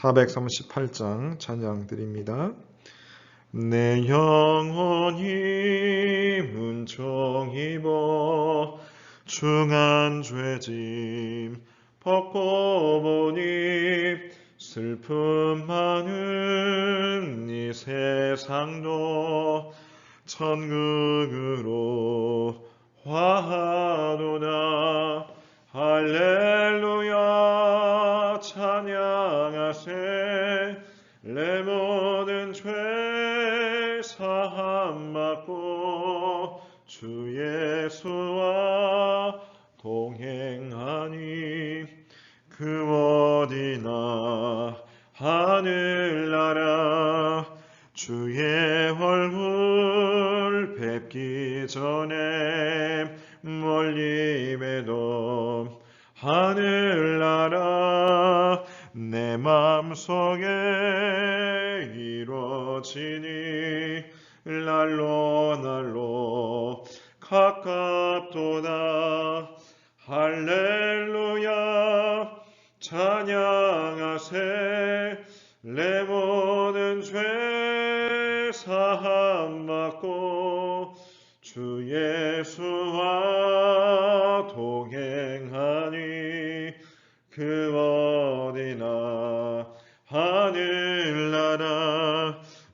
438장 찬양 드립니다. 내 영혼이 문총 입어 중한 죄짐 벗고 보니 슬픔 많은 이 세상도 천국으로 화하노라 할렐루야 하세 내 모든 죄 사함 받고 주 예수와 동행하니 그 어디나 하늘나라 주의 얼굴 뵙기 전에 내 모든 죄 사함 받고 주 예수와 동행하니 그 어디나 하늘나라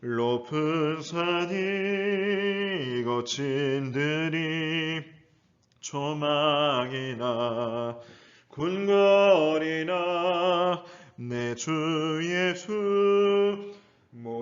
높은 산이 거친 들이 조망이나 궁궐이나 내주 예수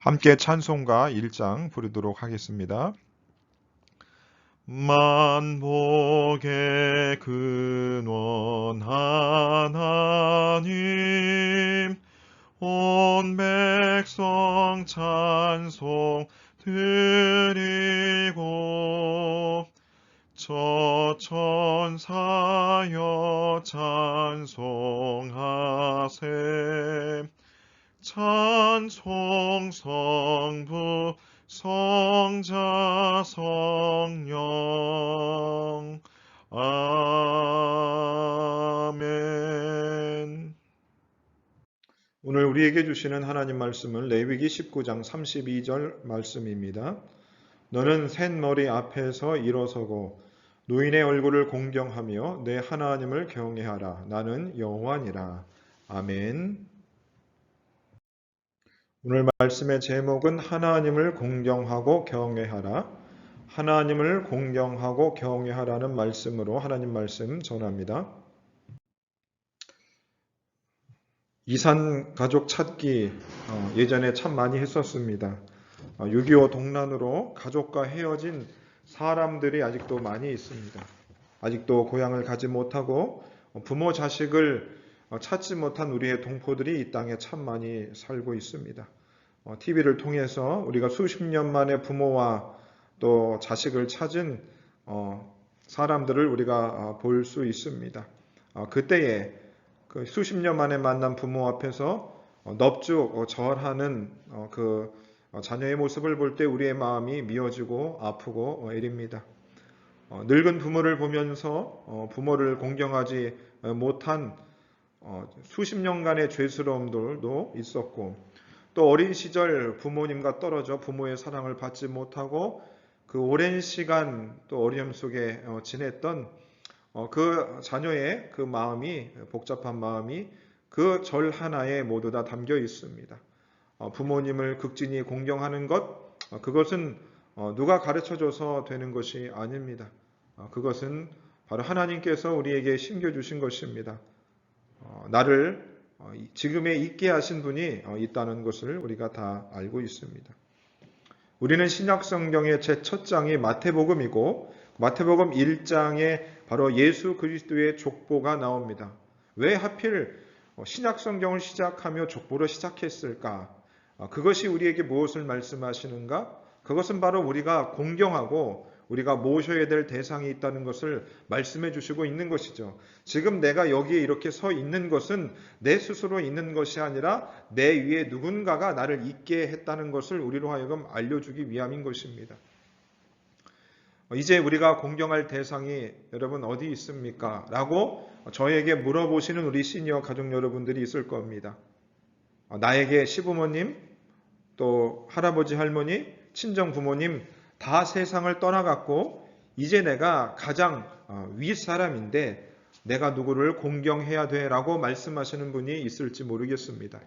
함께 찬송가 1장 부르도록 하겠습니다. 만복의 근원 하나님 온 백성 찬송 드리고 저 천사여 찬송하세 찬송 성부 성자 성령 아멘 오늘 우리에게 주시는 하나님 말씀은 레위기 19장 32절 말씀입니다. 너는 샌머리 앞에서 일어서고 노인의 얼굴을 공경하며 내 하나님을 경외하라. 나는 여호와니라. 아멘. 오늘 말씀의 제목은 하나님을 공경하고 경외하라. 하나님을 공경하고 경외하라는 말씀으로 하나님 말씀 전합니다. 이산 가족 찾기 예전에 참 많이 했었습니다. 6.25 동란으로 가족과 헤어진 사람들이 아직도 많이 있습니다. 아직도 고향을 가지 못하고 부모 자식을 찾지 못한 우리의 동포들이 이 땅에 참 많이 살고 있습니다. TV를 통해서 우리가 수십 년 만에 부모와 또 자식을 찾은 어, 사람들을 우리가 볼 수 있습니다. 어, 그때에 그 수십 년 만에 만난 부모 앞에서 어, 넙죽 절하는 그 자녀의 모습을 볼 때 우리의 마음이 미어지고 아프고 애립니다. 늙은 부모를 보면서 부모를 공경하지 못한 수십 년간의 죄스러움들도 있었고 또 어린 시절 부모님과 떨어져 부모의 사랑을 받지 못하고 그 오랜 시간 또 어려움 속에 어, 지냈던 어, 그 자녀의 그 마음이 복잡한 마음이 그 절 하나에 모두 다 담겨 있습니다. 어, 부모님을 극진히 공경하는 것 그것은 누가 가르쳐줘서 되는 것이 아닙니다. 그것은 바로 하나님께서 우리에게 심겨주신 것입니다. 나를 지금에 있게 하신 분이 있다는 것을 우리가 다 알고 있습니다. 우리는 신약 성경의 제 첫 장이 마태복음이고 마태복음 1장에 바로 예수 그리스도의 족보가 나옵니다. 왜 하필 신약 성경을 시작하며 족보로 시작했을까? 아, 그것이 우리에게 무엇을 말씀하시는가? 그것은 바로 우리가 공경하고 우리가 모셔야 될 대상이 있다는 것을 말씀해 주시고 있는 것이죠. 지금 내가 여기에 이렇게 서 있는 것은 내 스스로 있는 것이 아니라 내 위에 누군가가 나를 있게 했다는 것을 우리로 하여금 알려주기 위함인 것입니다. 이제 우리가 공경할 대상이 여러분 어디 있습니까? 라고 저에게 물어보시는 우리 시니어 가족 여러분들이 있을 겁니다. 나에게 시부모님, 또 할아버지, 할머니, 친정 부모님, 다 세상을 떠나갔고 이제 내가 가장 어, 윗사람인데 내가 누구를 공경해야 돼라고 말씀하시는 분이 있을지 모르겠습니다.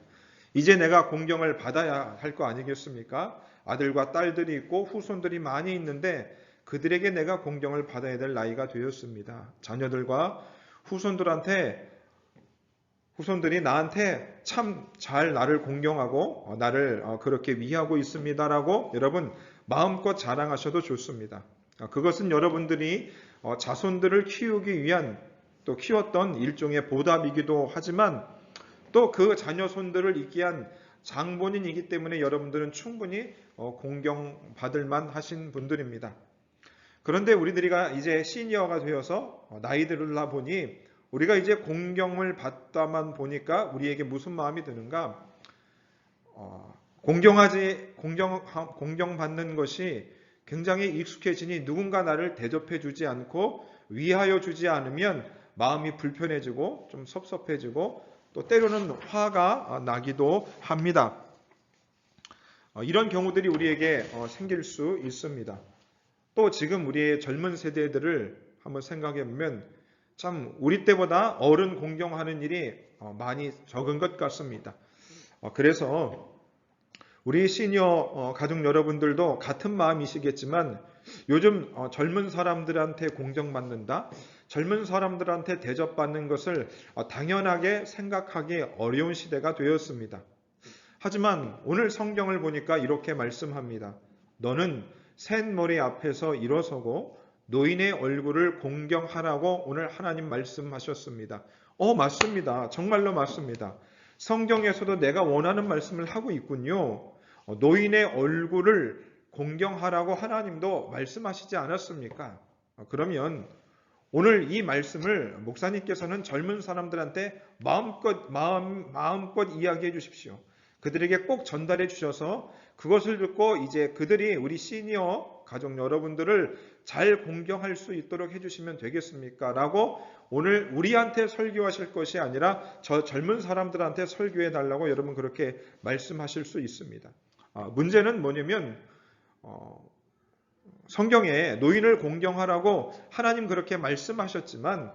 이제 내가 공경을 받아야 할 거 아니겠습니까? 아들과 딸들이 있고 후손들이 많이 있는데 그들에게 내가 공경을 받아야 될 나이가 되었습니다. 자녀들과 후손들한테 후손들이 나한테 참 잘 나를 공경하고 어, 나를 어, 그렇게 위하고 있습니다라고 여러분 마음껏 자랑하셔도 좋습니다. 어, 그것은 여러분들이 자손들을 키우기 위한 또 키웠던 일종의 보답이기도 하지만 또 그 자녀 손들을 있게 한 장본인이기 때문에 여러분들은 충분히 공경받을 만 하신 분들입니다. 그런데 우리들이가 이제 시니어가 되어서 나이 들라 보니 우리가 이제 공경을 받다만 보니까 우리에게 무슨 마음이 드는가? 어, 공경하지 공경 공경받는 것이 굉장히 익숙해지니 누군가 나를 대접해 주지 않고 위하여 주지 않으면 마음이 불편해지고 좀 섭섭해지고 또 때로는 화가 나기도 합니다. 어, 이런 경우들이 우리에게 어, 생길 수 있습니다. 또 지금 우리의 젊은 세대들을 한번 생각해 보면 참 우리 때보다 어른 공경하는 일이 어, 많이 적은 것 같습니다. 어, 그래서 우리 시니어 어, 가족 여러분들도 같은 마음이시겠지만 요즘 젊은 사람들한테 공정받는다, 젊은 사람들한테 대접받는 것을 당연하게 생각하기 어려운 시대가 되었습니다. 하지만 오늘 성경을 보니까 이렇게 말씀합니다. 너는 샌머리 앞에서 일어서고 노인의 얼굴을 공경하라고 오늘 하나님 말씀하셨습니다. 어, 맞습니다. 정말로 맞습니다. 성경에서도 내가 원하는 말씀을 하고 있군요. 어, 노인의 얼굴을 공경하라고 하나님도 말씀하시지 않았습니까? 어, 그러면 오늘 이 말씀을 목사님께서는 젊은 사람들한테 마음껏 마음 마음껏 이야기해 주십시오. 그들에게 꼭 전달해 주셔서 그것을 듣고 이제 그들이 우리 시니어 가족 여러분들을 잘 공경할 수 있도록 해주시면 되겠습니까? 라고 오늘 우리한테 설교하실 것이 아니라 저 젊은 사람들한테 설교해 달라고 여러분 그렇게 말씀하실 수 있습니다. 아, 문제는 뭐냐면 어, 성경에 노인을 공경하라고 하나님 그렇게 말씀하셨지만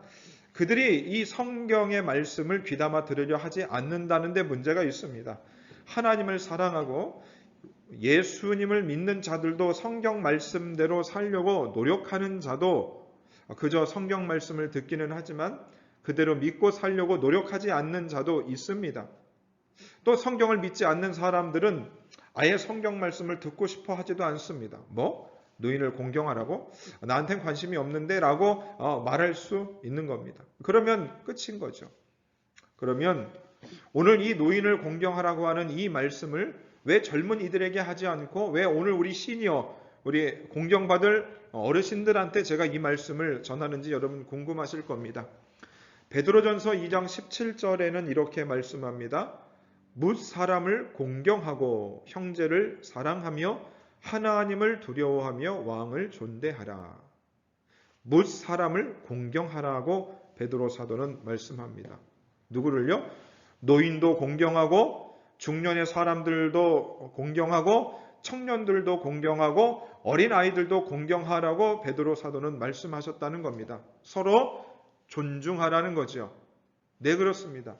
그들이 이 성경의 말씀을 귀담아 들으려 하지 않는다는 데 문제가 있습니다. 하나님을 사랑하고 예수님을 믿는 자들도 성경 말씀대로 살려고 노력하는 자도 그저 성경 말씀을 듣기는 하지만 그대로 믿고 살려고 노력하지 않는 자도 있습니다. 또 성경을 믿지 않는 사람들은 아예 성경 말씀을 듣고 싶어 하지도 않습니다. 뭐? 노인을 공경하라고 나한텐 관심이 없는데 라고 어, 말할 수 있는 겁니다. 그러면 끝인 거죠. 그러면 오늘 이 노인을 공경하라고 하는 이 말씀을 왜 젊은 이들에게 하지 않고 왜 오늘 우리 시니어 우리 공경받을 어르신들한테 제가 이 말씀을 전하는지 여러분 궁금하실 겁니다. 베드로전서 2장 17절에는 이렇게 말씀합니다. 묻 사람을 공경하고 형제를 사랑하며 하나님을 두려워하며 왕을 존대하라. 묻 사람을 공경하라고 베드로 사도는 말씀합니다. 누구를요? 노인도 공경하고 중년의 사람들도 공경하고 청년들도 공경하고 어린 아이들도 공경하라고 베드로 사도는 말씀하셨다는 겁니다. 서로 존중하라는 거죠. 네 그렇습니다.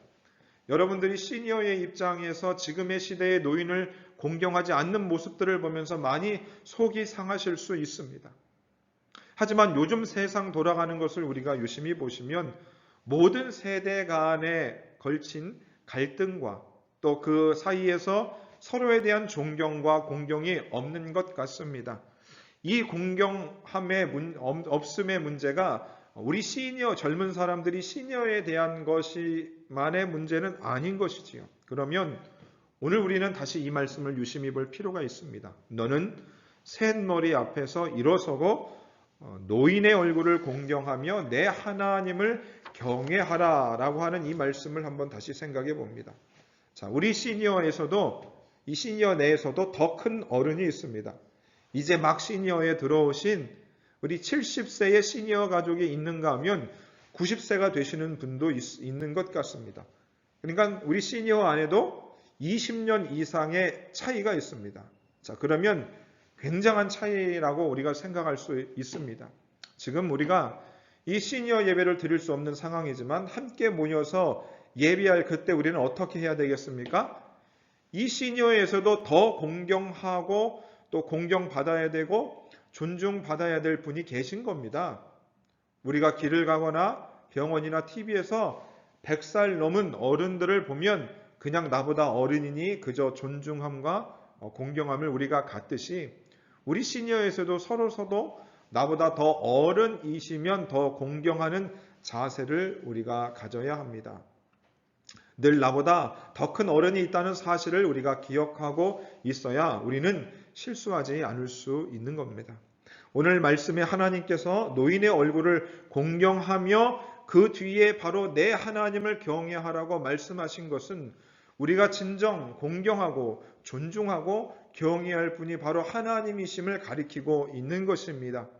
여러분들이 시니어의 입장에서 지금의 시대의 노인을 공경하지 않는 모습들을 보면서 많이 속이 상하실 수 있습니다. 하지만 요즘 세상 돌아가는 것을 우리가 유심히 보시면 모든 세대 간에 걸친 갈등과 또 그 사이에서 서로에 대한 존경과 공경이 없는 것 같습니다. 이 공경함의 문, 없음의 문제가 우리 시니어 젊은 사람들이 시니어에 대한 것이만의 문제는 아닌 것이지요. 그러면 오늘 우리는 다시 이 말씀을 유심히 볼 필요가 있습니다. 너는 셋머리 앞에서 일어서고 어, 노인의 얼굴을 공경하며 내 하나님을 경외하라 라고 하는 이 말씀을 한번 다시 생각해 봅니다. 자, 우리 시니어에서도 이 시니어 내에서도 더 큰 어른이 있습니다. 이제 막 시니어에 들어오신 우리 70세의 시니어 가족이 있는가 하면 90세가 되시는 분도 있, 있는 것 같습니다. 그러니까 우리 시니어 안에도 20년 이상의 차이가 있습니다. 자, 그러면 굉장한 차이라고 우리가 생각할 수 있습니다. 지금 우리가 이 시니어 예배를 드릴 수 없는 상황이지만 함께 모여서 예배할 그때 우리는 어떻게 해야 되겠습니까? 이 시니어에서도 더 공경하고 또 공경받아야 되고 존중받아야 될 분이 계신 겁니다. 우리가 길을 가거나 병원이나 TV에서 100살 넘은 어른들을 보면 그냥 나보다 어른이니 그저 존중함과 공경함을 우리가 갖듯이 우리 시니어에서도 서로 서도 나보다 더 어른이시면 더 공경하는 자세를 우리가 가져야 합니다. 늘 나보다 더 큰 어른이 있다는 사실을 우리가 기억하고 있어야 우리는 실수하지 않을 수 있는 겁니다. 오늘 말씀에 하나님께서 노인의 얼굴을 공경하며 그 뒤에 바로 내 하나님을 경외하라고 말씀하신 것은 우리가 진정 공경하고 존중하고 경외할 분이 바로 하나님이심을 가리키고 있는 것입니다.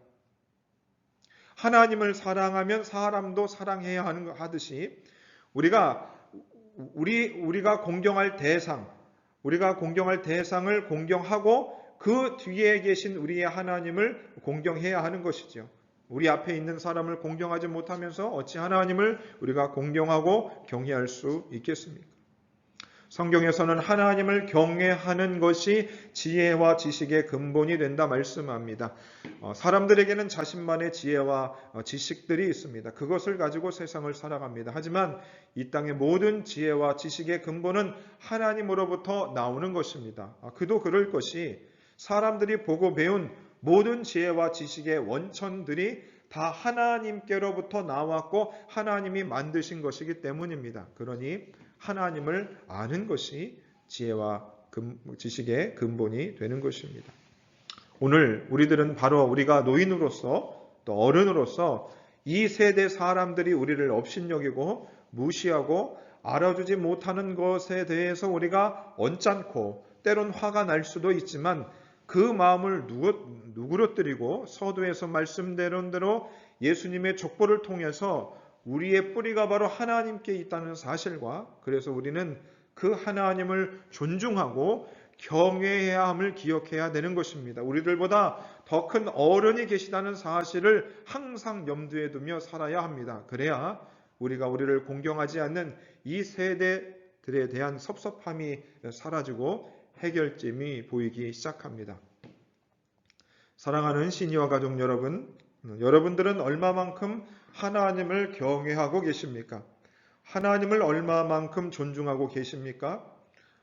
하나님을 사랑하면 사람도 사랑해야 하는 하듯이 우리가 우리 우리가 공경할 대상, 우리가 공경할 대상을 공경하고 그 뒤에 계신 우리의 하나님을 공경해야 하는 것이죠. 우리 앞에 있는 사람을 공경하지 못하면서 어찌 하나님을 우리가 공경하고 경외할 수 있겠습니까? 성경에서는 하나님을 경외하는 것이 지혜와 지식의 근본이 된다 말씀합니다. 어, 사람들에게는 자신만의 지혜와 어, 지식들이 있습니다. 그것을 가지고 세상을 살아갑니다. 하지만 이 땅의 모든 지혜와 지식의 근본은 하나님으로부터 나오는 것입니다. 아, 그도 그럴 것이 사람들이 보고 배운 모든 지혜와 지식의 원천들이 다 하나님께로부터 나왔고 하나님이 만드신 것이기 때문입니다. 그러니 하나님을 아는 것이 지혜와 지식의 근본이 되는 것입니다. 오늘 우리들은 바로 우리가 노인으로서 또 어른으로서 이 세대 사람들이 우리를 업신여기고 무시하고 알아주지 못하는 것에 대해서 우리가 언짢고 때론 화가 날 수도 있지만 그 마음을 누그러뜨리고 서두에서 말씀드린 대로 예수님의 족보를 통해서 우리의 뿌리가 바로 하나님께 있다는 사실과 그래서 우리는 그 하나님을 존중하고 경외해야 함을 기억해야 되는 것입니다. 우리들보다 더 큰 어른이 계시다는 사실을 항상 염두에 두며 살아야 합니다. 그래야 우리가 우리를 공경하지 않는 이 세대들에 대한 섭섭함이 사라지고 해결점이 보이기 시작합니다. 사랑하는 시니어 가족 여러분, 여러분들은 얼마만큼 하나님을 경외하고 계십니까? 하나님을 얼마만큼 존중하고 계십니까?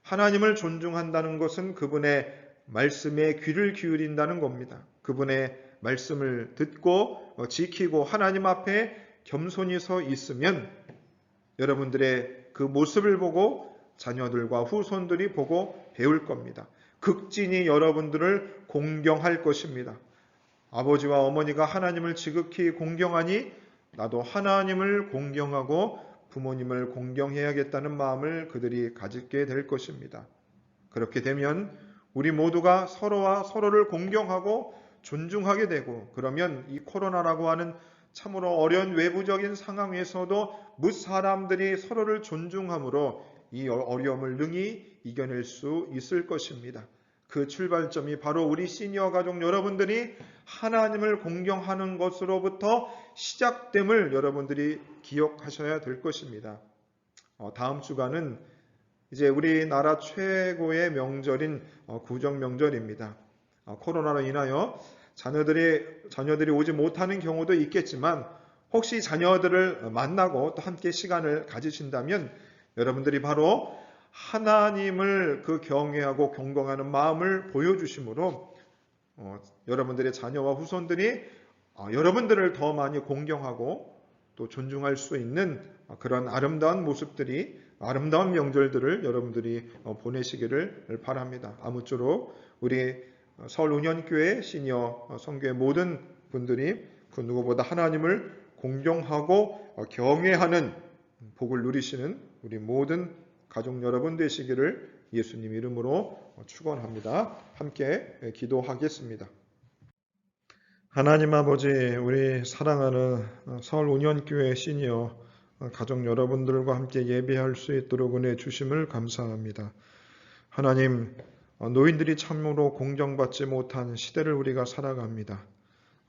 하나님을 존중한다는 것은 그분의 말씀에 귀를 기울인다는 겁니다. 그분의 말씀을 듣고 어, 지키고 하나님 앞에 겸손히 서 있으면 여러분들의 그 모습을 보고 자녀들과 후손들이 보고 배울 겁니다. 극진히 여러분들을 공경할 것입니다. 아버지와 어머니가 하나님을 지극히 공경하니 나도 하나님을 공경하고 부모님을 공경해야겠다는 마음을 그들이 가지게 될 것입니다. 그렇게 되면 우리 모두가 서로와 서로를 공경하고 존중하게 되고 그러면 이 코로나라고 하는 참으로 어려운 외부적인 상황에서도 무 사람들이 서로를 존중함으로 이 어려움을 능히 이겨낼 수 있을 것입니다. 그 출발점이 바로 우리 시니어 가족 여러분들이 하나님을 공경하는 것으로부터 시작됨을 여러분들이 기억하셔야 될 것입니다. 어, 다음 주간은 이제 우리나라 최고의 명절인 어, 구정 명절입니다. 어, 코로나로 인하여 자녀들이 자녀들이 오지 못하는 경우도 있겠지만 혹시 자녀들을 만나고 또 함께 시간을 가지신다면 여러분들이 바로 하나님을 그 경외하고 경공하는 마음을 보여주심으로 어, 여러분들의 자녀와 후손들이 어, 여러분들을 더 많이 공경하고 또 존중할 수 있는 그런 아름다운 모습들이 아름다운 명절들을 여러분들이 어, 보내시기를 바랍니다. 아무쪼록 우리 서울 운현교회 시니어 성교의 모든 분들이 그 누구보다 하나님을 공경하고 경외하는 복을 누리시는 우리 모든 가족 여러분 되시기를 예수님 이름으로 축원합니다. 함께 기도하겠습니다. 하나님 아버지, 우리 사랑하는 서울 운현교회 시니어 가족 여러분들과 함께 예배할 수 있도록 은혜 주심을 감사합니다. 하나님, 노인들이 참으로 공정받지 못한 시대를 우리가 살아갑니다.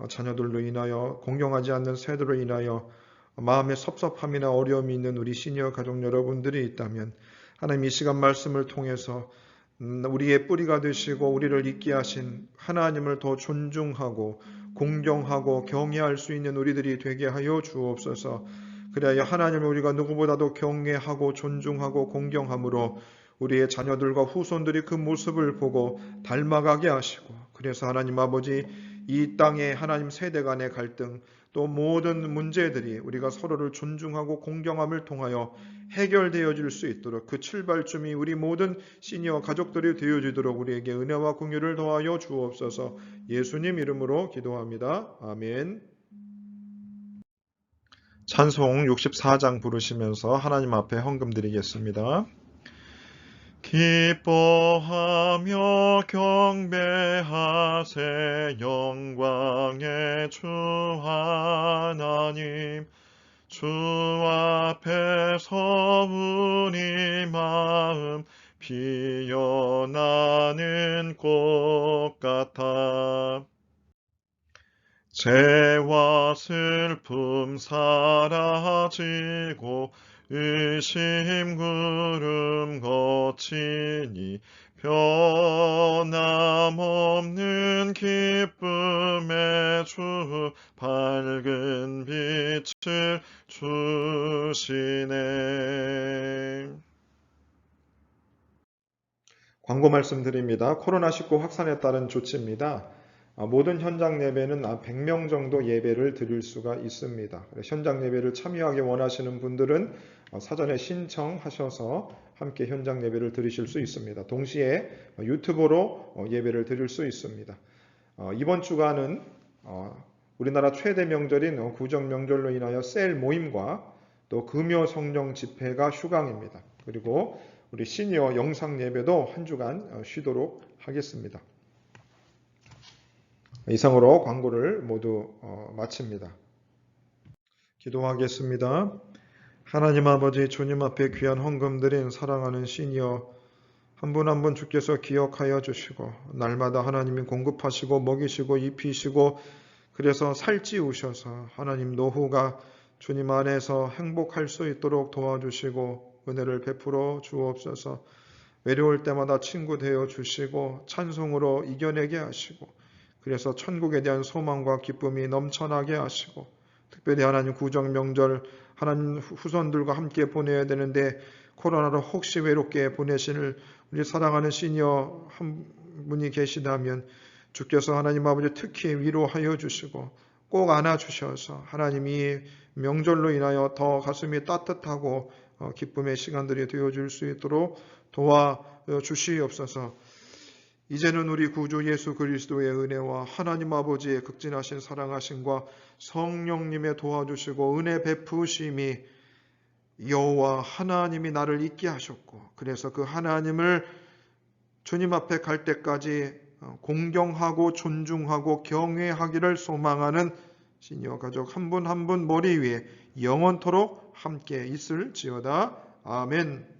자녀들로 인하여 공경하지 않는 세대로 인하여 마음의 섭섭함이나 어려움이 있는 우리 시니어 가족 여러분들이 있다면 하나님 이 시간 말씀을 통해서 음, 우리의 뿌리가 되시고 우리를 있게 하신 하나님을 더 존중하고 공경하고 경외할 수 있는 우리들이 되게 하여 주옵소서. 그래야 하나님을 우리가 누구보다도 경외하고 존중하고 공경함으로 우리의 자녀들과 후손들이 그 모습을 보고 닮아가게 하시고 그래서 하나님 아버지 이 땅에 하나님 세대 간의 갈등 또 모든 문제들이 우리가 서로를 존중하고 공경함을 통하여 해결되어 질 수 있도록 그 출발점이 우리 모든 시니어 가족들이 되어지도록 우리에게 은혜와 공유를 더하여 주옵소서 예수님 이름으로 기도합니다. 아멘. 찬송 64장 부르시면서 하나님 앞에 헌금 드리겠습니다. 기뻐하며 경배하세 영광의 주 하나님 주 앞에 서 우리 마음 피어나는 꽃 같아. 죄와 슬픔 사라지고 의심 구름 거치니 변함없는 기쁨의 주 밝은 빛을 주시네. 광고 말씀드립니다. 코로나19 확산에 따른 조치입니다. 아, 모든 현장 예배는 100명 정도 예배를 드릴 수가 있습니다. 현장 예배를 참여하기 원하시는 분들은 어, 사전에 신청하셔서 함께 현장 예배를 드리실 수 있습니다. 동시에 유튜브로 어, 예배를 드릴 수 있습니다. 어, 이번 주간은 우리나라 최대 명절인 구정 명절로 인하여 셀 모임과 또 금요 성령 집회가 휴강입니다. 그리고 우리 시니어 영상 예배도 한 주간 쉬도록 하겠습니다. 이상으로 광고를 모두 마칩니다. 기도하겠습니다. 하나님 아버지 주님 앞에 귀한 헌금 드린 사랑하는 시니어 한 분 한 분 주께서 기억하여 주시고 날마다 하나님이 공급하시고 먹이시고 입히시고 그래서 살찌우셔서 하나님 노후가 주님 안에서 행복할 수 있도록 도와주시고 은혜를 베풀어 주옵소서 외로울 때마다 친구 되어 주시고 찬송으로 이겨내게 하시고 그래서 천국에 대한 소망과 기쁨이 넘쳐나게 하시고 특별히 하나님 구정 명절 하나님 후손들과 함께 보내야 되는데 코로나로 혹시 외롭게 보내실 우리 사랑하는 시니어 한 분이 계시다면 주께서 하나님 아버지 특히 위로하여 주시고 꼭 안아 주셔서 하나님이 명절로 인하여 더 가슴이 따뜻하고 어, 기쁨의 시간들이 되어줄 수 있도록 도와 주시옵소서. 이제는 우리 구주 예수 그리스도의 은혜와 하나님 아버지의 극진하신 사랑하심과 성령님의 도와주시고 은혜 베푸심이 여호와 하나님이 나를 잊게 하셨고 그래서 그 하나님을 주님 앞에 갈 때까지 어, 공경하고 존중하고 경외하기를 소망하는 시니어 가족 한 분 한 분 머리 위에 영원토록 함께 있을지어다. 아멘.